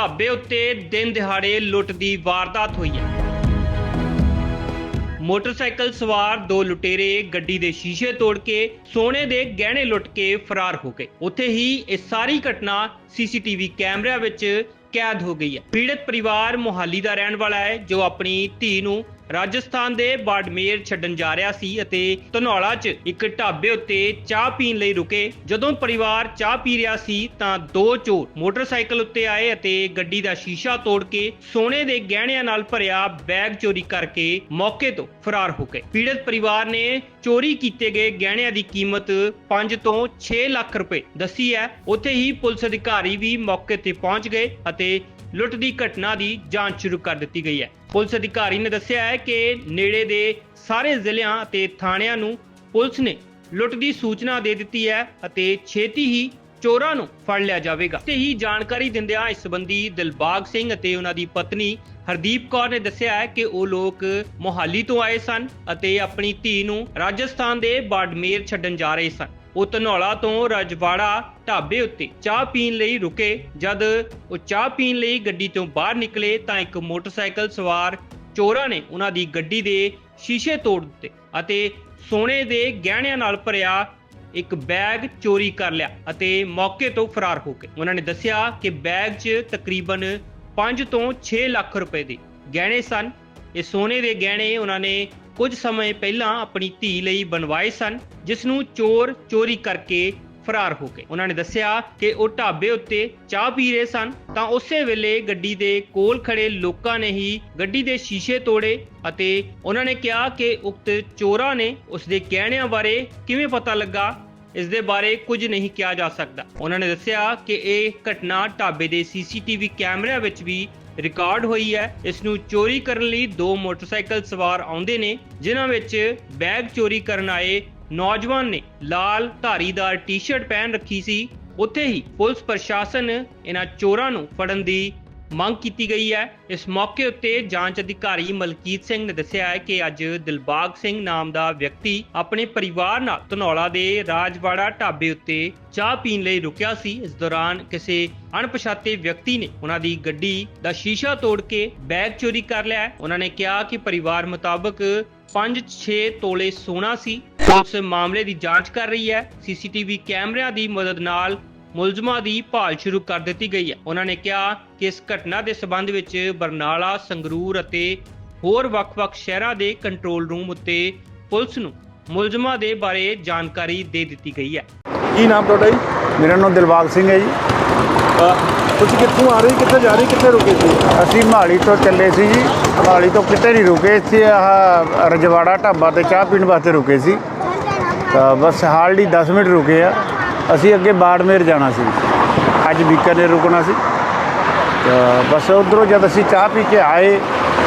ਢਾਬੇ ਉੱਤੇ ਦਿਨ ਦਿਹਾੜੇ ਲੁੱਟ ਦੀ ਵਾਰਦਾਤ ਹੋਈ ਹੈ। ਮੋਟਰਸਾਈਕਲ ਸਵਾਰ ਦੋ ਲੁਟੇਰੇ ਗੱਡੀ ਦੇ ਸ਼ੀਸ਼ੇ ਤੋੜ ਕੇ, ਸੋਨੇ ਦੇ ਗਹਿਣੇ ਲੁੱਟ ਕੇ ਫਰਾਰ ਹੋ ਗਏ। ਉੱਥੇ ਹੀ ਇਹ ਸਾਰੀ ਘਟਨਾ ਸੀਸੀਟੀਵੀ ਕੈਮਰਿਆਂ ਵਿੱਚ ਕੈਦ ਹੋ ਗਈ ਹੈ। ਪੀੜਤ ਪਰਿਵਾਰ ਮੋਹਾਲੀ ਦਾ ਰਹਿਣ ਵਾਲਾ ਹੈ, ਜੋ ਆਪਣੀ ਧੀ ਨੂੰ ਰਾਜਸਥਾਨ ਦੇ ਬਾੜਮੇਰ ਛੱਡਣ ਜਾ ਰਿਹਾ ਸੀ ਅਤੇ ਧਨੌਲਾ 'ਚ ਇੱਕ ਢਾਬੇ ਉੱਤੇ ਚਾਹ ਪੀਣ ਲਈ ਰੁਕੇ। ਜਦੋਂ ਪਰਿਵਾਰ ਚਾਹ ਪੀ ਰਿਹਾ ਸੀ ਤਾਂ ਦੋ ਚੋਰ ਮੋਟਰਸਾਈਕਲ ਉੱਤੇ ਆਏ ਅਤੇ ਗੱਡੀ ਦਾ ਸ਼ੀਸ਼ਾ ਤੋੜ ਕੇ ਸੋਨੇ ਦੇ ਗਹਿਣਿਆਂ ਨਾਲ ਭਰਿਆ ਬੈਗ ਚੋਰੀ ਕਰਕੇ ਮੌਕੇ ਤੋਂ ਫਰਾਰ ਹੋ ਗਏ। ਪੀੜਤ ਪਰਿਵਾਰ ਨੇ ਚੋਰੀ ਕੀਤੇ ਗਏ ਗਹਿਣਿਆਂ ਦੀ ਕੀਮਤ 5 ਤੋਂ 6 ਲੱਖ ਰੁਪਏ ਦੱਸੀ ਹੈ। ਉੱਥੇ ਹੀ ਪੁਲਿਸ ਅਧਿਕਾਰੀ ਵੀ ਮੌਕੇ ਤੇ ਪਹੁੰਚ ਗਏ ਅਤੇ ਲੁੱਟ ਦੀ ਘਟਨਾ ਦੀ ਜਾਂਚ ਸ਼ੁਰੂ ਕਰ ਦਿੱਤੀ ਗਈ ਹੈ। ਪੁਲਿਸ ਅਧਿਕਾਰੀ ਨੇ ਦੱਸਿਆ ਹੈ ਕਿ ਨੇੜੇ ਦੇ ਸਾਰੇ ਜ਼ਿਲ੍ਹਿਆਂ ਅਤੇ ਥਾਣਿਆਂ ਨੂੰ ਪੁਲਿਸ ਨੇ ਲੁੱਟ ਦੀ ਸੂਚਨਾ ਦੇ ਦਿੱਤੀ ਹੈ ਅਤੇ ਛੇਤੀ ਹੀ ਚੋਰਾਂ ਨੂੰ ਫੜ ਲਿਆ ਜਾਵੇਗਾ। ਤੇ ਹੀ ਜਾਣਕਾਰੀ ਦਿੰਦਿਆਂ ਇਸ ਸੰਬੰਧੀ ਦਿਲਬਾਗ ਸਿੰਘ ਅਤੇ ਉਹਨਾਂ ਦੀ ਪਤਨੀ ਹਰਦੀਪ ਕੌਰ ਨੇ ਦੱਸਿਆ ਹੈ ਕਿ ਉਹ ਲੋਕ ਮੋਹਾਲੀ ਤੋਂ ਆਏ ਸਨ ਅਤੇ ਆਪਣੀ ਧੀ ਨੂੰ ਰਾਜਸਥਾਨ ਦੇ ਬਾੜਮੇਰ ਛੱਡਣ ਜਾ ਰਹੇ ਸਨ। ਉਹ ਧਨੌਲਾ ਤੋਂ ਰਜਵਾੜਾ ਢਾਬੇ ਉੱਤੇ ਚਾਹ ਪੀਣ ਲਈ ਰੁਕੇ। ਜਦ ਉਹ ਚਾਹ ਪੀਣ ਲਈ ਗੱਡੀ ਤੋਂ ਬਾਹਰ ਨਿਕਲੇ ਤਾਂ ਇੱਕ ਮੋਟਰਸਾਈਕਲ ਸਵਾਰ ਚੋਰਾਂ ਨੇ ਉਹਨਾਂ ਦੀ ਗੱਡੀ ਦੇ ਸ਼ੀਸ਼ੇ ਤੋੜ ਦਿੱਤੇ ਅਤੇ ਸੋਨੇ ਦੇ ਗਹਿਣਿਆਂ ਨਾਲ ਭਰਿਆ ਇੱਕ ਬੈਗ ਚੋਰੀ ਕਰ ਲਿਆ ਅਤੇ ਮੌਕੇ ਤੋਂ ਫਰਾਰ ਹੋ ਗਏ। ਉਹਨਾਂ ਨੇ ਦੱਸਿਆ ਕਿ ਬੈਗ 'ਚ ਤਕਰੀਬਨ 5 ਤੋਂ 6 ਲੱਖ ਰੁਪਏ ਦੇ ਗਹਿਣੇ ਸਨ। ਇਹ ਸੋਨੇ ਦੇ ਗਹਿਣੇ ਉਹਨਾਂ ਨੇ ਕੁਝ ਸਮੇਂ ਪਹਿਲਾਂ ਆਪਣੀ ਧੀ ਲਈ ਬਣਵਾਏ ਸਨ, ਜਿਸ ਨੂੰ ਚੋਰ ਚੋਰੀ ਕਰਕੇ ਫਰਾਰ ਹੋ ਗਏ। ਉਹਨਾਂ ਨੇ ਦੱਸਿਆ ਕਿ ਉਹ ਢਾਬੇ ਉੱਤੇ ਚਾਹ ਪੀ ਰਹੇ ਸਨ, ਤਾਂ ਉਸੇ ਵੇਲੇ ਗੱਡੀ ਦੇ ਕੋਲ ਖੜੇ ਲੋਕਾਂ ਨੇ ਹੀ ਗੱਡੀ ਦੇ ਸ਼ੀਸ਼ੇ ਤੋੜੇ ਅਤੇ ਉਹਨਾਂ ਨੇ ਕਿਹਾ ਕਿ ਉਕਤ ਚੋਰਾਂ ਨੇ ਉਸ ਦੇ ਗਹਿਣਿਆਂ ਬਾਰੇ ਕਿਵੇਂ ਪਤਾ ਲੱਗਾ ਇਸ ਦੇ ਬਾਰੇ ਕੁਝ ਨਹੀਂ ਕਿਹਾ ਜਾ ਸਕਦਾ। ਉਹਨਾਂ ਨੇ ਦੱਸਿਆ ਕਿ ਇਹ ਘਟਨਾ ਢਾਬੇ ਦੇ ਸੀਸੀਟੀਵੀ ਕੈਮਰਿਆਂ ਵਿੱਚ ਵੀ ਰਿਕਾਰਡ ਹੋਈ ਹੈ। ਇਸ ਨੂੰ ਚੋਰੀ ਕਰਨ ਲਈ ਦੋ ਮੋਟਰਸਾਈਕਲ ਸਵਾਰ ਆਉਂਦੇ ਨੇ, ਜਿਨ੍ਹਾਂ ਵਿੱਚ ਬੈਗ ਚੋਰੀ ਕਰਨ ਆਏ ਨੌਜਵਾਨ ਨੇ। ਲਾਲ ਧਾਰੀਦਾਰ ਟੀ-ਸ਼ਰਟ ਪਹਿਨ ਰੱਖੀ ਸੀ। ਉੱਥੇ ਹੀ ਪੁਲਿਸ ਪ੍ਰਸ਼ਾਸਨ ਇਹਨਾਂ ਚੋਰਾਂ ਨੂੰ ਫੜਨ ਦੀ ਮੰਗ ਕੀਤੀ ਗਈ ਹੈ। ਇਸ ਮੌਕੇ ਉੱਤੇ ਜਾਂਚ ਅਧਿਕਾਰੀ ਮਲਕੀਤ ਸਿੰਘ ਨੇ ਦੱਸਿਆ ਹੈ ਕਿ ਅੱਜ ਦਿਲਬਾਗ ਸਿੰਘ ਨਾਮ ਦਾ ਵਿਅਕਤੀ ਆਪਣੇ ਪਰਿਵਾਰ ਨਾਲ ਧਨੌਲਾ ਦੇ ਰਾਜਵਾੜਾ ਢਾਬੇ ਉੱਤੇ ਚਾਹ ਪੀਣ ਲਈ ਰੁਕਿਆ ਸੀ। ਇਸ ਦੌਰਾਨ ਕਿਸੇ ਅਣਪਛਾਤੇ ਵਿਅਕਤੀ ਨੇ ਉਹਨਾਂ ਦੀ ਗੱਡੀ ਦਾ ਸ਼ੀਸ਼ਾ ਤੋੜ ਕੇ ਬੈਗ ਚੋਰੀ ਕਰ ਲਿਆ ਹੈ। ਉਹਨਾਂ ਨੇ ਕਿਹਾ ਕਿ ਪਰਿਵਾਰ ਮੁਤਾਬਕ 5-6 ਤੋਲੇ ਸੋਨਾ ਸੀ। ਪੁਲਿਸ ਮਾਮਲੇ ਦੀ ਜਾਂਚ ਕਰ ਰਹੀ ਹੈ। ਸੀਸੀਟੀਵੀ ਕੈਮਰਿਆਂ ਦੀ ਮਦਦ ਨਾਲ ਮੁਲਜ਼ਮਾਂ ਦੀ ਭਾਲ ਸ਼ੁਰੂ ਕਰ ਦਿੱਤੀ ਗਈ ਹੈ। ਉਹਨਾਂ ਨੇ ਕਿਹਾ ਕਿ ਇਸ ਘਟਨਾ ਦੇ ਸਬੰਧ ਵਿੱਚ ਬਰਨਾਲਾ ਸੰਗਰੂਰ ਅਤੇ ਹੋਰ ਵੱਖ-ਵੱਖ ਸ਼ਹਿਰਾਂ ਦੇ ਕੰਟਰੋਲ ਰੂਮ ਉੱਤੇ ਪੁਲਿਸ ਨੂੰ ਮੁਲਜ਼ਮਾਂ ਦੇ ਬਾਰੇ ਜਾਣਕਾਰੀ ਦੇ ਦਿੱਤੀ ਗਈ ਹੈ। ਕੀ ਨਾਮ ਤੁਹਾਡਾ ਜੀ? ਮੇਰਾ ਨਾਮ ਦਿਲਬਾਗ ਸਿੰਘ ਹੈ ਜੀ। ਤੁਸੀਂ ਕਿੱਥੋਂ ਆ ਰਹੇ ਕਿੱਥੇ ਜਾ ਰਹੇ ਕਿੱਥੇ ਰੁਕੇ ਸੀ? ਅਸੀਂ ਮਹਾਲੀ ਤੋਂ ਚੱਲੇ ਸੀ ਜੀ। ਮਹਾਲੀ ਤੋਂ ਕਿਤੇ ਨਹੀਂ ਰੁਕੇ ਇੱਥੇ ਆਹ ਰਜਵਾੜਾ ਢਾਬਾ ਤੇ ਚਾਹ ਪੀਣ ਵਾਸਤੇ ਰੁਕੇ ਸੀ। ਤਾਂ ਬਸ ਹਾਲਡੀ 10 ਮਿੰਟ ਰੁਕੇ ਆ। ਅਸੀਂ ਅੱਗੇ ਬਾੜਮੇਰ ਜਾਣਾ ਸੀ। ਅੱਜ ਬੀਕਾਨੇਰ ਰੁਕਣਾ ਸੀ। ਬਸ ਉਧਰੋਂ ਜਦ ਅਸੀਂ ਚਾਹ ਪੀ ਕੇ ਆਏ,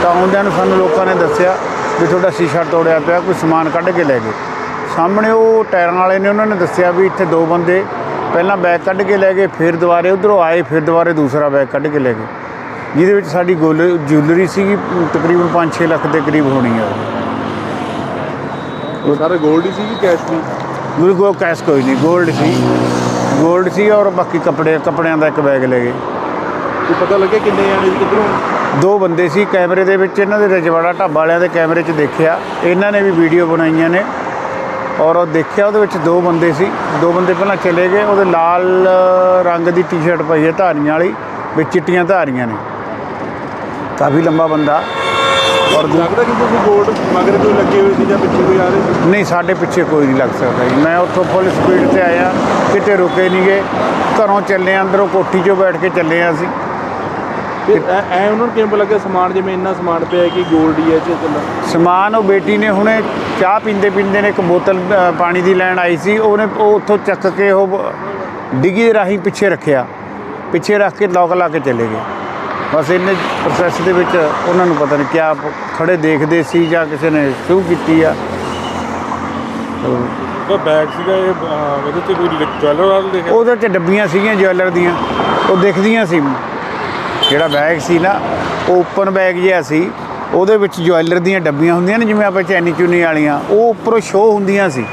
ਤਾਂ ਆਉਂਦਿਆਂ ਨੂੰ ਸਾਨੂੰ ਲੋਕਾਂ ਨੇ ਦੱਸਿਆ ਵੀ ਤੁਹਾਡਾ ਸ਼ੀਸ਼ਾ ਤੋੜਿਆ ਪਿਆ, ਕੋਈ ਸਮਾਨ ਕੱਢ ਕੇ ਲੈ ਗਏ। ਸਾਹਮਣੇ ਉਹ ਟਾਇਰਾਂ ਵਾਲੇ ਨੇ, ਉਹਨਾਂ ਨੇ ਦੱਸਿਆ ਵੀ ਇੱਥੇ ਦੋ ਬੰਦੇ ਪਹਿਲਾਂ ਬੈਗ ਕੱਢ ਕੇ ਲੈ ਗਏ, ਫਿਰ ਦੁਬਾਰੇ ਉਧਰੋਂ ਆਏ, ਫਿਰ ਦੁਬਾਰੇ ਦੂਸਰਾ ਬੈਗ ਕੱਢ ਕੇ ਲੈ ਗਏ। ਜਿਹਦੇ ਵਿੱਚ ਸਾਡੀ ਗੋਲ ਜੁਐਲਰੀ ਸੀਗੀ, ਤਕਰੀਬਨ 5-6 ਲੱਖ ਦੇ ਕਰੀਬ ਹੋਣੀ ਆ। ਉਹ ਸਾਰੇ 골ਡ ਹੀ ਸੀ ਕਿ ਕੈਸ਼ ਸੀ? ਉਹ ਕੋਲ ਕੈਸ਼ ਕੋਈ ਨਹੀਂ 골ਡ ਸੀ। 골ਡ ਸੀ ਔਰ ਬਾਕੀ ਕੱਪੜੇ ਕੱਪੜਿਆਂ ਦਾ ਇੱਕ ਬੈਗ ਲੈ ਗਏ। ਕੀ ਪਤਾ ਲੱਗਿਆ ਕਿੰਨੇ ਆਣੇ ਸੀ ਕਿੱਧਰੋਂ? ਦੋ ਬੰਦੇ ਸੀ ਕੈਮਰੇ ਦੇ ਵਿੱਚ ਇਹਨਾਂ ਦੇ ਰਜਵਾੜਾ ਢਾਬਾ ਵਾਲਿਆਂ ਦੇ ਕੈਮਰੇ 'ਚ ਦੇਖਿਆ। ਇਹਨਾਂ ਨੇ ਵੀ ਵੀਡੀਓ ਬਣਾਈਆਂ ਨੇ। ਔਰ ਉਹ ਦੇਖਿਆ ਉਹਦੇ ਵਿੱਚ ਦੋ ਬੰਦੇ ਸੀ। ਦੋ ਬੰਦੇ ਪਹਿਲਾਂ ਚਲੇ ਗਏ ਉਹਦੇ ਲਾਲ ਰੰਗ ਦੀ ਟੀ-ਸ਼ਰਟ ਪਾਈ ਹੈ ਧਾਰੀਆਂ ਵਾਲੀ ਵਿੱਚ ਚਿੱਟੀਆਂ ਧਾਰੀਆਂ ਨੇ। ਕਾਫੀ ਲੰਬਾ ਬੰਦਾ। ਔਰ ਲੱਗਦਾ ਕਿ ਤੁਸੀਂ 골ਡ ਮਗਰ ਕੋਈ ਲੱਗੇ ਹੋਏ ਸੀ ਜਾਂ ਪਿੱਛੇ ਕੋਈ ਆ ਰਹੇ ਸੀ? ਨਹੀਂ ਸਾਡੇ ਪਿੱਛੇ ਕੋਈ ਨਹੀਂ ਲੱਗ ਸਕਦਾ ਜੀ। ਮੈਂ ਉੱਥੋਂ ਫੁੱਲ ਸਪੀਡ ਤੇ ਆਇਆ ਕਿਤੇ ਰੁਕੇ ਨਹੀਂ ਗਏ ਘਰੋਂ ਚੱਲੇ ਅੰਦਰੋਂ ਕੋਠੀ 'ਚੋਂ ਬੈਠ ਕੇ ਚੱਲੇ ਹਾਂ ਅਸੀਂ। ਫਿਰ ਐ ਐ ਉਹਨਾਂ ਨੂੰ ਕਿਵੇਂ ਲੱਗਾ ਸਮਾਨ ਜਿਵੇਂ ਇੰਨਾ ਸਮਾਨ ਪਿਆ ਕਿ 골ਡ ਹੀ ਹੈ ਚ ਚੱਲਾ ਸਮਾਨ ਉਹ ਬੇਟੀ ਨੇ ਹੁਣੇ ਚਾਹ ਪੀਂਦੇ ਪੀਂਦੇ ਨੇ ਇੱਕ ਬੋਤਲ ਪਾਣੀ ਦੀ ਲੈਣ ਆਈ ਸੀ। ਉਹਨੇ ਉਹ ਉੱਥੋਂ ਚੱਕ ਕੇ ਉਹ ਡਿੱਗੀ ਰਾਹੀਂ ਪਿੱਛੇ ਰੱਖਿਆ। ਪਿੱਛੇ ਰੱਖ ਕੇ ਲੋਕ ਲਾ ਕੇ ਚਲੇ ਗਏ। ਬਸ ਇੰਨੇ ਪ੍ਰੋਸੈਸ ਦੇ ਵਿੱਚ ਉਹਨਾਂ ਨੂੰ ਪਤਾ ਨਹੀਂ ਕਿਆ ਖੜੇ ਦੇਖਦੇ ਸੀ ਜਾਂ ਕਿਸੇ ਨੇ ਸ਼ੁਰੂ ਕੀਤੀ ਆ। ਉਹ ਬੈਗ ਸੀਗਾ ਇਹ ਉਹਦੇ ਤੇ ਕੋਈ ਜਵੈਲਰ ਵਾਲਾ ਦੇਖਿਆ? ਉਹਦੇ 'ਚ ਡੱਬੀਆਂ ਸੀਗੀਆਂ ਜਵੈਲਰ ਦੀਆਂ। ਉਹ ਦਿਖਦੀਆਂ ਸੀ। ਜਿਹੜਾ ਬੈਗ ਸੀ ਨਾ ਉਹ ਓਪਨ ਬੈਗ ਜਿਹਾ ਸੀ। ਉਹਦੇ ਵਿੱਚ ਜਵੈਲਰ ਦੀਆਂ ਡੱਬੀਆਂ ਹੁੰਦੀਆਂ ਨੇ ਜਿਵੇਂ ਆਪਾਂ ਚੈਨੀ ਚੁੰਨੀ ਵਾਲੀਆਂ ਉਹ ਉੱਪਰੋਂ ਸ਼ੋਅ ਹੁੰਦੀਆਂ ਸੀ।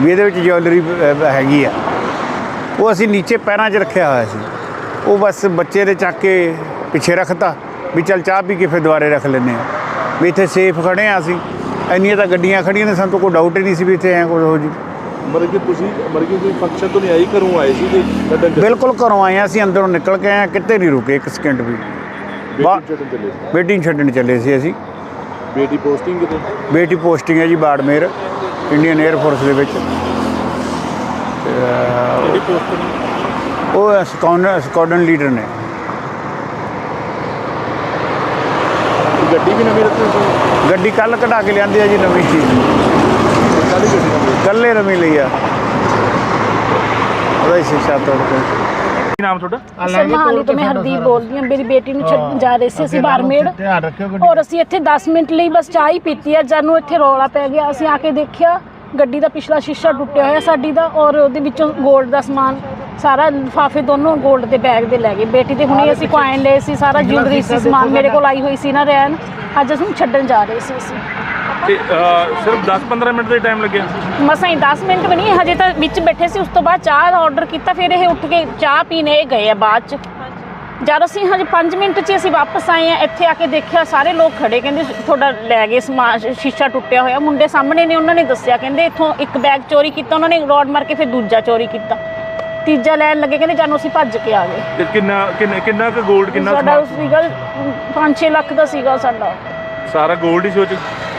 ਵੀ ਇਹਦੇ ਵਿੱਚ ਜਵੈਲਰੀ ਅਹ, ਹੈਗੀ ਆ। ਉਹ ਅਸੀਂ ਨੀਚੇ ਪੈਰਾਂ 'ਚ ਰੱਖਿਆ ਹੋਇਆ ਸੀ। ਉਹ ਬਸ ਬੱਚੇ ਦੇ ਚੱਕ ਕੇ ਪਿੱਛੇ ਰੱਖਤਾ ਵੀ ਚੱਲ ਚਾਹ ਪੀ ਕੇ ਫਿਰ ਦੁਬਾਰੇ ਰੱਖ ਲੈਂਦੇ ਆ ਵੀ ਇੱਥੇ ਸੇਫ ਖੜੇ ਆ ਅਸੀਂ। ਇੰਨੀਆਂ ਤਾਂ ਗੱਡੀਆਂ ਖੜੀਆਂ ਨੇ ਸਾਨੂੰ ਕੋਈ ਡਾਊਟ ਹੀ ਨਹੀਂ ਸੀ ਵੀ ਇੱਥੇ ਐ ਕੁਝ ਹੋ ਜੀ ਕਿ ਤੁਸੀਂ ਕਿ ਕੋਈ ਫੰਕਸ਼ਨ ਤੋਂ ਨਹੀਂ ਆਈ ਘਰੋਂ ਆਏ ਸੀ ਤੇ ਬਿਲਕੁਲ ਘਰੋਂ ਆਏ ਹਾਂ ਅਸੀਂ ਅੰਦਰੋਂ ਨਿਕਲ ਕੇ ਆਏ ਕਿਤੇ ਨਹੀਂ ਰੁਕੇ ਇੱਕ ਸਕਿੰਟ ਵੀ। ਬੇਟੀ ਛੱਡਣ ਚੱਲੇ ਸੀ? ਅਸੀਂ। ਬੇਟੀ ਪੋਸਟਿੰਗ ਕਿਤੇ? ਬੇਟੀ ਪੋਸਟਿੰਗ ਹੈ ਜੀ ਬਾੜਮੇਰ ਇੰਡੀਅਨ 에ਅਰ ਫੋਰਸ ਦੇ ਵਿੱਚ। ਉਹ ਸਕਾਉਡਨ ਸਕਾਉਡਨ ਲੀਡਰ ਨੇ। ਗੱਡੀ ਵੀ ਨਵੀਂ ਰੱਖੀ ਸੀ? ਗੱਡੀ ਕੱਲ ਕਢਾ ਕੇ ਲਿਆਂਦੀ ਆ ਜੀ ਨਵੀਂ। ਕਾਲੀ ਗੱਡੀ ਨਵੀਂ ਕੱਲੇ ਨਵੀਂ ਲਈ ਆ। ਉਹਦਾ ਹੀ ਸ਼ੀਸ਼ਾ ਤੋੜ ਕੇ ਕੀ ਨਾਮ ਤੁਹਾਡਾ? ਸਰ ਮਹਾਲੀ ਤੋਂ ਮੈਂ ਹਰਦੀਪ ਬੋਲਦੀ ਹਾਂ। ਮੇਰੀ ਬੇਟੀ ਨੂੰ ਛੱਡਣ ਜਾ ਰਹੇ ਸੀ ਅਸੀਂ ਬਾਰਮੇੜ ਧਿਆਨ ਰੱਖਿਓ ਔਰ ਅਸੀਂ ਇੱਥੇ 10 ਮਿੰਟ ਲਈ ਬਸ ਚਾਹ ਹੀ ਪੀਤੀ ਹੈ ਜਦ ਨੂੰ ਇੱਥੇ ਰੌਲਾ ਪੈ ਗਿਆ ਅਸੀਂ ਆ ਕੇ ਦੇਖਿਆ ਗੱਡੀ ਦਾ ਪਿਛਲਾ ਸ਼ੀਸ਼ਾ ਟੁੱਟਿਆ ਹੋਇਆ ਸਾਡੀ ਦਾ ਔਰ ਉਹਦੇ ਵਿੱਚੋਂ 골ਡ ਦਾ ਸਮਾਨ। ਸਾਰਾ ਲਿਫਾਫੇ ਦੋਨੋਂ 골ਡ ਦੇ ਬੈਗ ਦੇ ਲੈ ਗਏ। ਬੇਟੀ ਦੇ ਹੁਣੇ ਅਸੀਂ ਕੋਇਨ ਲਏ ਸੀ ਸਾਰਾ ਜਿਊਲਰੀ ਸੀ ਸਮਾਨ ਮੇਰੇ ਕੋਲ ਆਈ ਹੋਈ ਸੀ ਨਾ ਰਹਿਣ। ਅੱਜ ਅਸੀਂ ਛੱਡਣ ਜਾ ਰਹੇ ਸੀ ਅਸੀਂ। ਤੇ ਸਿਰਫ 10-15 ਮਿੰਟ ਦਾ ਟਾਈਮ ਲੱਗਿਆ। ਮਸਾਂ ਹੀ 10 ਮਿੰਟ ਵੀ ਨਹੀਂ ਹਜੇ ਤਾਂ ਵਿੱਚ ਬੈਠੇ ਸੀ ਉਸ ਤੋਂ ਬਾਅਦ ਚਾਹ ਦਾ ਆਰਡਰ ਕੀਤਾ ਫਿਰ ਇਹ ਉੱਠ ਕੇ ਚਾਹ ਪੀਣੇ ਇਹ ਗਏ ਆ ਬਾਅਦ ਚ। ਜਦ ਅਸੀਂ ਹਜੇ 5 ਮਿੰਟ 'ਚ ਅਸੀਂ ਵਾਪਸ ਆਏ ਆ ਇੱਥੇ ਆ ਕੇ ਦੇਖਿਆ ਸਾਰੇ ਲੋਕ ਖੜੇ ਕਹਿੰਦੇ ਤੁਹਾਡਾ ਲੈ ਗਏ ਸਮਾਨ ਸ਼ੀਸ਼ਾ ਟੁੱਟਿਆ ਹੋਇਆ। ਮੁੰਡੇ ਸਾਹਮਣੇ ਨੇ ਉਹਨਾਂ ਨੇ ਦੱਸਿਆ ਕਹਿੰਦੇ ਇੱਥੋਂ ਇੱਕ ਬੈਗ ਚੋਰੀ ਕੀਤਾ ਉਹਨਾਂ ਨੇ ਰੋਡ ਮਾਰ ਕੇ ਫਿਰ ਦੂਜਾ ਚੋਰੀ ਕੀਤਾ। ਤੀਜਾ ਲੈਣ ਲੱਗੇ ਕਹਿੰਦੇ ਜਾਨੋ ਅਸੀਂ ਭੱਜ ਕੇ ਆ ਗਏ। ਕਿੰਨਾ ਕਿੰਨਾ ਕਿੰਨਾ ਕੁ 골ਡ ਕਿੰਨਾ ਸਾਡਾ ਸਮਾਨ- ਸੀਗਾ 5-6 ਲੱਖ ਦਾ ਸੀਗਾ ਸਾਡਾ। ਸਾਰਾ 골ਡ ਹੀ ਸੋਚ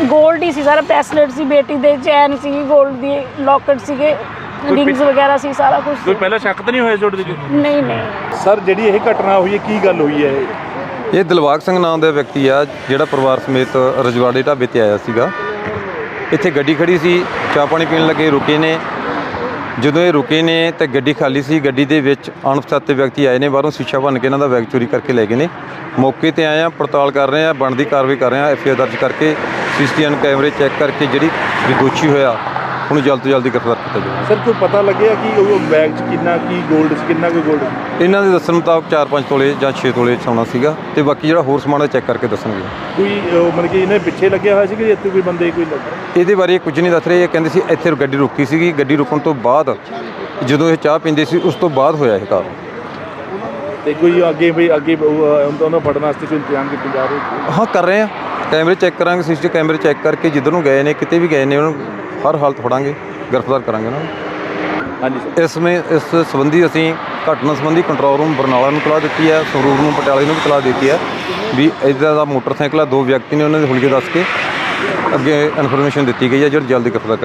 골ਡ ਹੀ ਸੀ ਸਾਰਾ ਬ੍ਰੈਸਲੇਟ ਸੀ ਬੇਟੀ ਦੇ ਚੈਨ ਸੀ 골ਡ ਦੀ ਲੋਕਟ ਸੀਗੇ ਰਿੰਗਸ ਵਗੈਰਾ ਸੀ ਸਾਰਾ ਕੁਝ ਕੋਈ ਪਹਿਲਾਂ ਸ਼ੱਕ ਤਾਂ ਨਹੀਂ ਹੋਇਆ ਛੋਟੇ ਦੇ ਨਹੀਂ ਨਹੀਂ। ਸਰ ਜਿਹੜੀ ਇਹ ਘਟਨਾ ਹੋਈ ਹੈ ਕੀ ਗੱਲ ਹੋਈ ਹੈ ਇਹ? ਦਿਲਵਾਗ ਸਿੰਘ ਨਾਮ ਦਾ ਵਿਅਕਤੀ ਆ ਜਿਹੜਾ ਪਰਿਵਾਰ ਸਮੇਤ ਰਜਵਾੜੇ ਢਾਬੇ ਤੇ ਆਇਆ ਸੀਗਾ। ਇੱਥੇ ਗੱਡੀ ਖੜੀ ਸੀ ਚਾਹ ਪਾਣੀ ਪੀਣ ਲੱਗੇ ਰੁਕੇ ਨੇ। ਜਦੋਂ ਇਹ ਰੁਕੇ ਨੇ ਤਾਂ ਗੱਡੀ ਖਾਲੀ ਸੀ, ਗੱਡੀ ਦੇ ਵਿੱਚ ਅਣਪਛਾਤੇ ਵਿਅਕਤੀ ਆਏ ਨੇ, ਬਾਹਰੋਂ ਸ਼ੀਸ਼ਾ ਭੰਨ ਕੇ ਇਹਨਾਂ ਦਾ ਬੈਗ ਚੋਰੀ ਕਰਕੇ ਲੈ ਗਏ ਨੇ। ਮੌਕੇ ਤੇ ਆਏ ਆ ਪੜਤਾਲ ਕਰ ਰਹੇ ਆ ਬਣਦੀ ਕਾਰਵਾਈ ਕਰ ਰਹੇ ਆ ਐਫਆਈਆਰ ਦਰਜ ਕਰਕੇ ਸੀਸੀਟੀਵੀ ਕੈਮਰੇ ਚੈੱਕ ਕਰਕੇ ਜਿਹੜੀ ਵੀ ਦੋਸ਼ੀ ਹੋਇਆ ਉਹਨੂੰ ਜਲਦ ਤੋਂ ਜਲਦੀ ਗ੍ਰਿਫਤਾਰ ਕੀਤਾ ਜਾਵੇ। ਸਰ ਕੋਈ ਪਤਾ ਲੱਗਿਆ ਕਿ ਉਹ ਬੈਗ 'ਚ ਕਿੰਨਾ ਕੀ 골ਡ ਸੀ ਕਿੰਨਾ ਕੋਈ 골ਡ ਇਹਨਾਂ ਦੇ ਦੱਸਣ ਮੁਤਾਬਕ 4-5 ਤੋਲੇ ਜਾਂ 6 ਤੋਲੇ ਸੋਨਾ ਸੀਗਾ ਤੇ ਬਾਕੀ ਜਿਹੜਾ ਹੋਰ ਸਮਾਨ ਹੈ ਚੈੱਕ ਕਰਕੇ ਦੱਸਣਗੇ। ਕੋਈ ਮਤਲਬ ਕਿ ਇਹਨੇ ਪਿੱਛੇ ਲੱਗਿਆ ਹੋਇਆ ਸੀ ਕਿ ਇੱਥੇ ਕੋਈ ਬੰਦੇ ਕੋਈ ਲੱਗਾ ਇਹਦੇ ਬਾਰੇ ਕੁਝ ਨਹੀਂ ਦੱਸ ਰਹੇ। ਇਹ ਕਹਿੰਦੇ ਸੀ ਇੱਥੇ ਗੱਡੀ ਰੁਕੀ ਸੀਗੀ। ਗੱਡੀ ਰੁਕਣ ਤੋਂ ਬਾਅਦ ਜਦੋਂ ਇਹ ਚਾਹ ਪੀਂਦੇ ਸੀ ਉਸ ਤੋਂ ਬਾਅਦ ਹੋਇਆ ਇਹ ਕਾਰਨ ਤੇ ਕੋਈ ਅੱਗੇ ਵੀ ਅੱਗੇ ਉਹਨਾਂ ਫੜਨ ਵਾਸਤੇ ਕੋਈ ਇੰਤਜ਼ਾਮ ਕੀਤੇ ਜਾ ਰਹੇ? ਹਾਂ ਕਰ ਰਹੇ ਆ ਕੈਮਰੇ ਚੈੱਕ ਕਰਾਂਗੇ ਸੀਸੀਟੀਵੀ ਕੈਮਰੇ ਚੈੱਕ ਕਰਕੇ ਜਿੱਧਰ ਨੂੰ ਗਏ ਨੇ ਕਿਤੇ ਵੀ ਗਏ ਨੇ ਉਹਨੂੰ ਹਰ ਹਾਲਤ ਫੜਾਂਗੇ ਗ੍ਰਿਫਤਾਰ ਕਰਾਂਗੇ ਉਹਨਾਂ ਨੂੰ। ਹਾਂਜੀ ਸਰ। ਇਸ ਸਮੇਂ ਇਸ ਸੰਬੰਧੀ ਅਸੀਂ ਘਟਨਾ ਸੰਬੰਧੀ ਕੰਟਰੋਲ ਰੂਮ ਬਰਨਾਲਾ ਨੂੰ ਤਲਾ ਦਿੱਤੀ ਹੈ ਸੰਗਰੂਰ ਨੂੰ ਪਟਿਆਲੇ ਨੂੰ ਵੀ ਤਲਾ ਦਿੱਤੀ ਹੈ ਵੀ ਇੱਦਾਂ ਦਾ ਮੋਟਰਸਾਈਕਲ ਆ ਦੋ ਵਿਅਕਤੀ ਨੇ ਉਹਨਾਂ ਦੇ ਹੁਲਕੇ ਦੱਸ ਕੇ ਅੱਗੇ ਇਨਫੋਰਮੇਸ਼ਨ ਦਿੱਤੀ ਗਈ ਹੈ ਜਿਹੜੀ ਜਲਦੀ ਗ੍ਰਿਫਤਾਰ ਕਰੇ